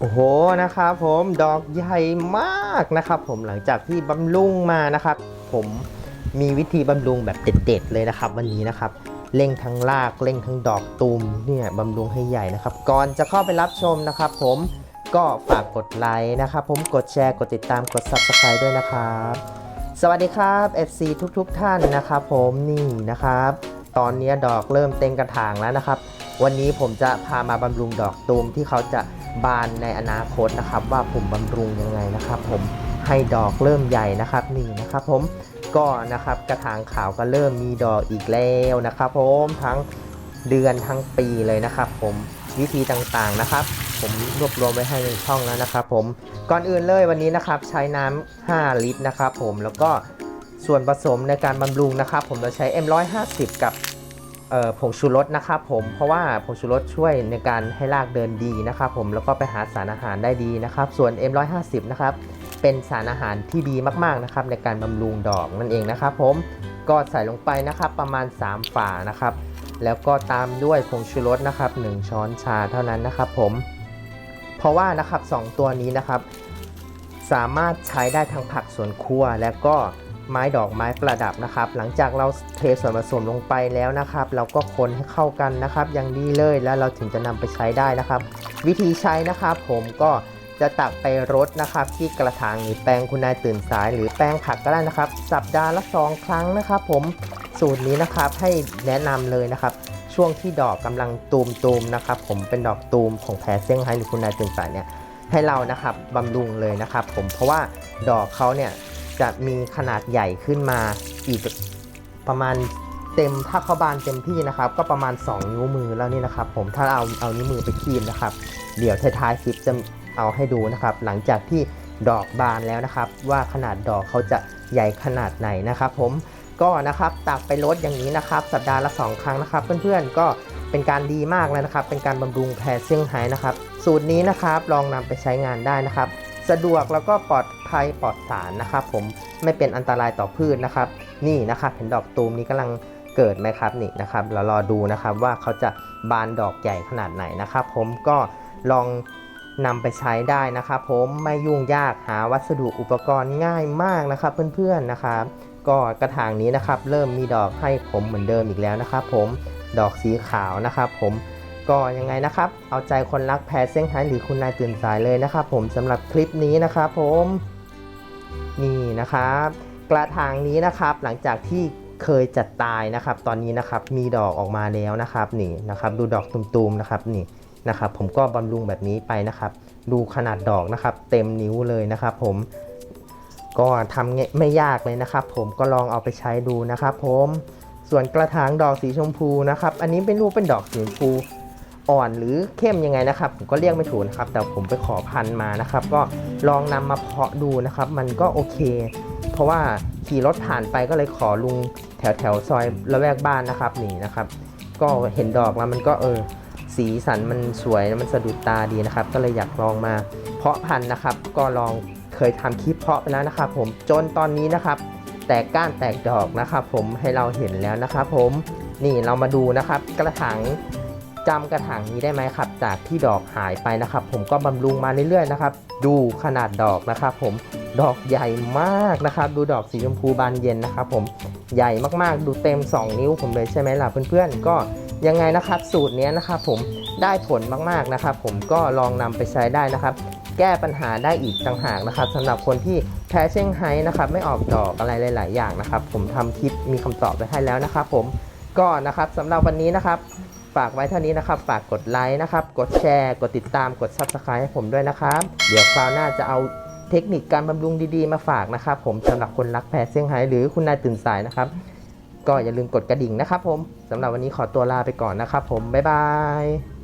โอ้โหนะครับผมดอกใหญ่มากนะครับผมหลังจากที่บำรุงมานะครับ ผมมีวิธีบำรุงแบบเด็ด ๆ เลยนะครับ วันนี้นะครับเร่งทั้งรากเร่งทั้งดอกตูมเนี่ยบำรุงให้ใหญ่นะครับ ก่อนจะเข้าไปรับชมนะครับ ผมก็ฝากกดไลค์นะครับผมกดแชร์กดติดตามกด Subscribe ด้วยนะครับ สวัสดีครับ FC ทุกๆทท่านนะครับ ผมนี่นะครับ ตอนนี้ดอกเริ่มเต็มกระถางแล้วนะครับ วันนี้ผมจะพามาบำรุงดอกตูมที่เขาจะ บานในอนาคตนะครับ ว่าผมบำรุงยังไงนะครับ ผมให้ดอกเริ่มใหญ่นะครับนี่นะครับ ผมก็นะครับกระถางขาวก็เริ่มมีดอกอีกแล้วนะครับ ผมทั้งเดือนทั้งปีเลยนะครับ ผมวิธีต่างๆนะครับ ผมรวบรวมไว้ให้ในช่องแล้วนะครับ ผมก่อนอื่นเลยวันนี้นะครับใช้น้ำ5ลิตรนะครับ ผมแล้วก็ส่วนผสมในการบำรุงนะครับ ผมจะใช้ M150 กับ ผงชูรสนะครับผมเพราะว่าผงชูรสช่วยในการให้รากเดินดีนะครับผมแล้วก็ไปหาสารอาหารได้ดีนะครับ ส่วน M150 นะครับเป็นสารอาหารที่ดีมากๆนะครับในการบำรุงดอกนั่นเองนะครับผมก็ใส่ลงไปนะครับประมาณ 3 ฝานะครับ แล้วก็ตามด้วยผงชูรสนะครับ 1 ช้อนชาเท่านั้นนะครับผมเพราะว่านะครับสองตัวนี้นะครับ สามารถใช้ได้ทั้งผักสวนครัวและก็ ไม้ดอกไม้ประดับนะครับ หลังจากเราเทส่วนผสมลงไปแล้วนะครับ เราก็คนให้เข้ากันนะครับ อย่างดีเลยแล้วเราถึงจะนำไปใช้ได้นะครับ วิธีใช้นะครับ ผมก็จะตักไปรดนะครับ ที่กระถางหรือแปลงคุณนายตื่นสาย หรือแปลงผักก็ได้นะครับ สัปดาห์ละสองครั้งนะครับ ผมสูตรนี้นะครับให้แนะนำเลยนะครับ ช่วงที่ดอกกำลังตูมตูมๆนะครับ ผมเป็นดอกตูมของแพรเซี่ยงไฮ้หรือคุณนายตื่นสายเนี่ยให้เรานะครับบำรุงเลยนะครับ ผมเพราะว่าดอกเขาเนี่ย จะมีขนาดใหญ่ขึ้นมาอีกประมาณเต็มถ้าเขาบานเต็มที่นะครับ ก็ประมาณ 2 นิ้วมือแล้วนี่นะครับ ผมถ้าเอาเอานิ้วมือไปคีบนะครับ เดี๋ยวท้ายๆคลิปจะเอาให้ดูนะครับ หลังจากที่ดอกบานแล้วนะครับ ว่าขนาดดอกเขาจะใหญ่ขนาดไหนนะครับ ผมก็นะครับตักไปลดอย่างนี้นะครับ สัปดาห์ละสองครั้งนะครับ เพื่อนๆก็เป็นการดีมากเลยนะครับ เป็นการบำรุงแพรเซี่ยงไฮ้นะครับ สูตรนี้นะครับลองนำไปใช้งานได้นะครับ สะดวกแล้วก็ปลอดภัยปลอดสารนะครับผมไม่เป็นอันตรายต่อพืชนะครับ นี่นะครับเห็นดอกตูมนี้กำลังเกิดไหมครับนี่นะครับเรารอดูนะครับว่าเขาจะบานดอกใหญ่ขนาดไหนนะครับ ผมก็ลองนำไปใช้ได้นะครับผมไม่ยุ่งยากหาวัสดุอุปกรณ์ง่ายมากนะครับเพื่อนๆนะครับ ก็กระถางนี้นะครับ เริ่มมีดอกให้ผมเหมือนเดิมอีกแล้วนะครับ ผมดอกสีขาวนะครับ ผม ก็ยังไงนะครับ เอาใจคนรักแพรเซี่ยงไฮ้หรือคุณนายตื่นสายเลยนะครับผมสำหรับคลิปนี้นะครับผมนี่นะครับ กระถางนี้นะครับหลังจากที่เคยจัดตายนะครับ ตอนนี้นะครับมีดอกออกมาแล้วนะครับนี่นะครับ ดูดอกตุ่มๆนะครับนี่นะครับผมก็บำรุงแบบนี้ไปนะครับ ดูขนาดดอกนะครับ เต็มนิ้วเลยนะครับ ผมก็ทำง่าไม่ยากเลยนะครับ ผมก็ลองเอาไปใช้ดูนะครับ ผมส่วนกระถางดอกสีชมพูนะครับ อันนี้ไม่รู้เป็นดอกสีชมพู อ่อนหรือเข้มยังไงนะครับ ผมก็เรียกไม่ถูกนะครับ แต่ผมไปขอพันธุ์มานะครับ ก็ลองนำมาเพาะดูนะครับ มันก็โอเค เพราะว่าขี่รถผ่านไปก็เลยขอลุงแถวแถวซอยละแวกบ้านนะครับนี่นะครับ ก็เห็นดอกแล้วมันก็เออสีสันมันสวยมันสะดุดตาดีนะครับ ก็เลยอยากลองมาเพาะพันธุ์นะครับ ก็ลองเคยทำคลิปเพาะไปแล้วนะครับ ผมจนตอนนี้นะครับ แตกก้านแตกดอกนะครับ ผมให้เราเห็นแล้วนะครับ ผมนี่เรามาดูนะครับ กระถาง จำกระถางนี้ได้ไหมครับ จากที่ดอกหายไปนะครับ ผมก็บำรุงมาเรื่อยๆนะครับ ดูขนาดดอกนะครับ ผมดอกใหญ่มากนะครับ ดูดอกสีชมพูบานเย็นนะครับ ผมใหญ่มากๆ ดูเต็ม 2 นิ้วผมเลยใช่ไหมล่ะเพื่อนๆ ก็ยังไงนะครับสูตรนี้นะครับผมได้ผลมากๆนะครับ ผมก็ลองนำไปใช้ได้นะครับ แก้ปัญหาได้อีกต่างหากนะครับสำหรับคนที่แพ้เช่งไฮนะครับไม่ออกดอกอะไรหลาย ๆ อย่างนะครับ ผมทำคลิปมีคำตอบไว้ให้แล้วนะครับ ผมก็นะครับสำหรับวันนี้นะครับ ฝากไว้เท่านี้นะครับ ฝากกดไลค์นะครับ กดแชร์ กดติดตาม กด Subscribe ให้ผมด้วยนะครับ เดี๋ยวคราวหน้าจะเอาเทคนิคการบำรุงดีๆ มาฝากนะครับ ผมสำหรับคนรักแพ้เซี่ยงไฮ้หรือคุณนายตื่นสายนะครับ ก็อย่าลืมกดกระดิ่งนะครับ ผมสำหรับวันนี้ขอตัวลาไปก่อนนะครับ ผมบ๊ายบาย